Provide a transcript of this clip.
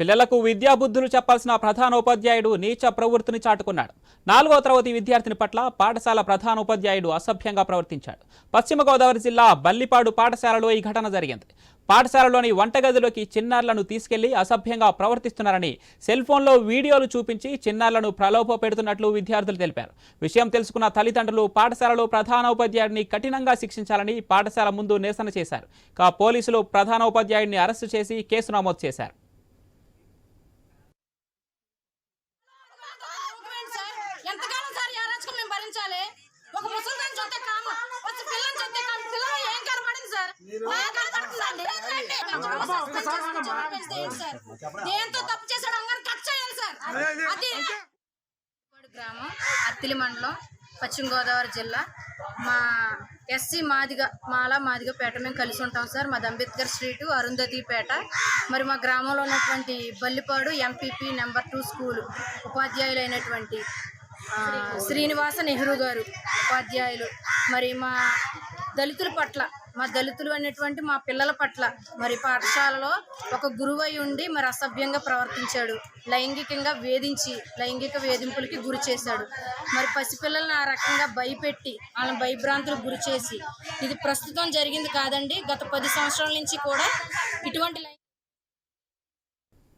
పిల్లలకు విద్యాబుద్ధులు చెప్పాల్సిన ప్రధాన ఉపాధ్యాయుడు నీచ ప్రవృత్తిని చాటుకున్నాడు. నాలుగో తరగతి విద్యార్థిని పట్ల పాఠశాల ప్రధాన ఉపాధ్యాయుడు అసభ్యంగా ప్రవర్తించాడు. పశ్చిమ గోదావరి జిల్లా బల్లిపాడు పాఠశాలలో ఈ ఘటన జరిగింది. పాఠశాలలోని వంటగదిలోకి చిన్నారులను తీసుకెళ్ళి అసభ్యంగా ప్రవర్తిస్తున్నారని సెల్ ఫోన్లో వీడియోలు చూపించి చిన్నారులను ప్రలోభ పెడుతున్నట్లు విద్యార్థులు తెలిపారు. విషయం తెలుసుకున్న తల్లిదండ్రులు పాఠశాలలో ప్రధాన ఉపాధ్యాయుడిని కఠినంగా శిక్షించాలని పాఠశాల ముందు నిరసన చేశారు. ఇక పోలీసులు ప్రధాన ఉపాధ్యాయుడిని అరెస్టు చేసి కేసు నమోదు చేశారు ఊరుకోండి సార్. ఎంతకాలం సార్ ఈ అరాచకం మేము భరించాలి? ఒక ముసలిదాన్ని చూస్తే కామ వచ్చి పిల్లని చూస్తే కామ. పిల్లలు ఏం కనబడింది సార్? దేంతో తప్పు చేశాడు కట్ చేయాలి సార్. అది కోడి గ్రామం అత్తిలి మండలం పశ్చిమ గోదావరి జిల్లా. మా ఎస్సీ మాదిగ మాల మాదిగ పేట మేము కలిసి ఉంటాం సార్. మాది అంబేద్కర్ స్ట్రీటు అరుంధతి పేట మరి మా గ్రామంలో ఉన్నటువంటి Ballipadu MPP number two school ఉపాధ్యాయులైనటువంటి Srinivasa Nehru గారు ఉపాధ్యాయులు. మరి మా దళితుల పట్ల మా దళితులు అనేటువంటి మా పిల్లల పట్ల మరి పాఠశాలలో ఒక గురువై ఉండి మరి అసభ్యంగా ప్రవర్తించాడు. లైంగికంగా వేధించి లైంగిక వేధింపులకి గురి చేశాడు. మరి పసిపిల్లల్ని ఆ రకంగా భయపెట్టి వాళ్ళని భయభ్రాంతులకు గురి చేసి ఇది ప్రస్తుతం జరిగింది కాదండి. గత పది సంవత్సరాల నుంచి కూడా ఇటువంటి